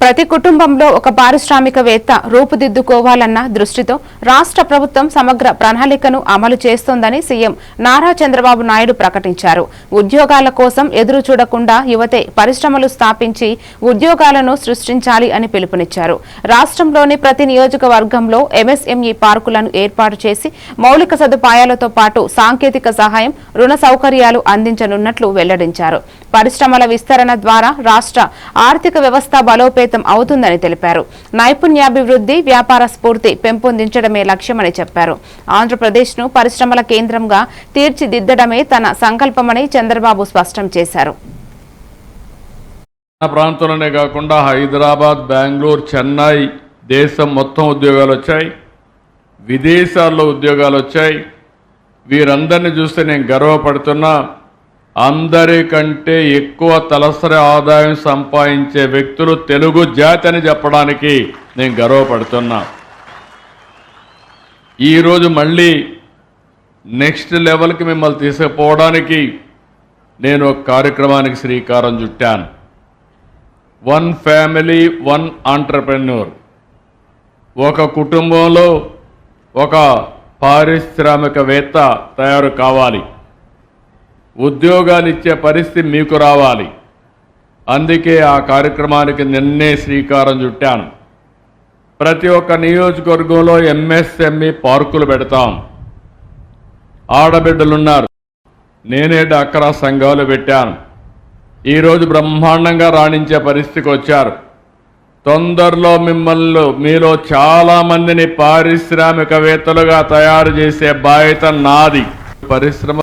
ప్రతి కుటుంబంలో ఒక పారిశ్రామికవేత్త రూపుదిద్దుకోవాలన్న దృష్టితో రాష్ట్ర ప్రభుత్వం సమగ్ర ప్రణాళికను అమలు చేస్తోందని సీఎం నారా చంద్రబాబు నాయుడు ప్రకటించారు. ఉద్యోగాల కోసం ఎదురు చూడకుండా యువతే పరిశ్రమలు స్థాపించి ఉద్యోగాలను సృష్టించాలి అని పిలుపునిచ్చారు. రాష్ట్రంలోని ప్రతి నియోజకవర్గంలో ఎంఎస్ఎంఈ పార్కులను ఏర్పాటు చేసి మౌలిక సదుపాయాలతో పాటు సాంకేతిక సహాయం రుణ సౌకర్యాలు అందించనున్నట్లు వెల్లడించారు. పరిశ్రమల విస్తరణ ద్వారా రాష్ట్ర ఆర్థిక వ్యవస్థ బలోపేతం అవుతుందని తెలిపారు. నైపుణ్యాభివృద్ధి వ్యాపార స్ఫూర్తి పెంపొందించడమే లక్ష్యమని చెప్పారు. ఆంధ్రప్రదేశ్ను పరిశ్రమల కేంద్రంగా తీర్చిదిద్దడమే తన సంకల్పమని చంద్రబాబు స్పష్టం చేశారు. మన ప్రాంతంలోనే కాకుండా హైదరాబాద్ బెంగళూరు చెన్నై దేశం మొత్తం ఉద్యోగాలు వచ్చాయి. విదేశాల్లో ఉద్యోగాలు వచ్చాయి. వీరందరిని చూస్తే నేను గర్వపడుతున్నా. అందరికంటే ఎక్కువ తలసరి ఆదాయం సంపాదించే వ్యక్తులు తెలుగు జాతి అని చెప్పడానికి నేను గర్వపడుతున్నా. ఈరోజు మళ్ళీ నెక్స్ట్ లెవెల్కి మిమ్మల్ని తీసుకుపోవడానికి నేను ఒక కార్యక్రమానికి శ్రీకారం చుట్టాను. One family one entrepreneur. ఒక కుటుంబంలో ఒక పారిశ్రామికవేత్త తయారు కావాలి. ఉద్యోగాలు ఇచ్చే పరిస్థితి మీకు రావాలి. అందుకే ఆ కార్యక్రమానికి నిన్నే శ్రీకారం చుట్టాను. ప్రతి ఒక్క నియోజకవర్గంలో ఎంఎస్ఎంఈ పార్కులు పెడతాం. ఆడబిడ్డలున్నారు. నేనే డాక్రా సంఘాలు పెట్టాను. ఈరోజు బ్రహ్మాండంగా రాణించే పరిస్థితికి వచ్చారు. తొందరలో మిమ్మల్ని మీలో చాలామందిని పారిశ్రామికవేత్తలుగా తయారు చేసే బాధ్యత నాది. పరిశ్రమ